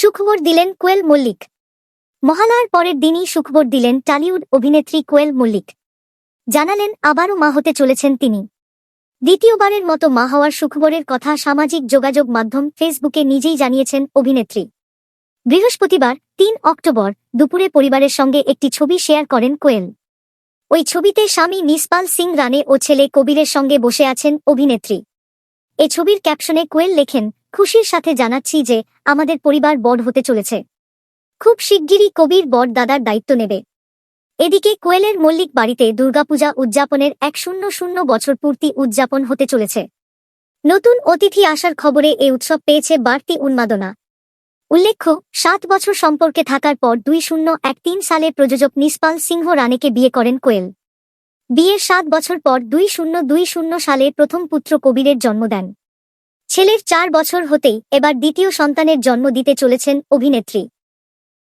সুখবর দিলেন কোয়েল মল্লিক। মহালয়ার পরের দিনই সুখবর দিলেন টালিউড অভিনেত্রী কোয়েল মল্লিক। জানালেন, আবারও মা হতে চলেছেন তিনি। দ্বিতীয়বারের মতো মা হওয়ার সুখবরের কথা সামাজিক যোগাযোগ মাধ্যম ফেসবুকে নিজেই জানিয়েছেন অভিনেত্রী। বৃহস্পতিবার, তিন অক্টোবর, দুপুরে পরিবারের সঙ্গে একটি ছবি শেয়ার করেন কোয়েল। ওই ছবিতে স্বামী নিসপাল সিং রানে ও ছেলে কবিরের সঙ্গে বসে আছেন অভিনেত্রী। এ ছবির ক্যাপশনে কোয়েল লেখেন খুশির সাথে জানাচ্ছি যে, আমাদের পরিবার বড় হতে চলেছে। খুব শিগগিরই কবির বড় দাদার দায়িত্ব নেবে। এদিকে কোয়েলের মল্লিক বাড়িতে দুর্গাপূজা উদযাপনের এক শূন্য শূন্য বছর পূর্তি উদযাপন হতে চলেছে। নতুন অতিথি আসার খবরে এ উৎসব পেয়েছে বাড়তি উন্মাদনা। উল্লেখ্য, সাত বছর সম্পর্কে থাকার পর দুই শূন্য এক তিন সালে প্রযোজক নিসপাল সিংহ রানেকে বিয়ে করেন কোয়েল। বিয়ের সাত বছর পর দুই শূন্য দুই শূন্য সালে প্রথম পুত্র কবিরের জন্ম দেন। ছেলের চার বছর হতেই এবার দ্বিতীয় সন্তানের জন্ম দিতে চলেছেন অভিনেত্রী।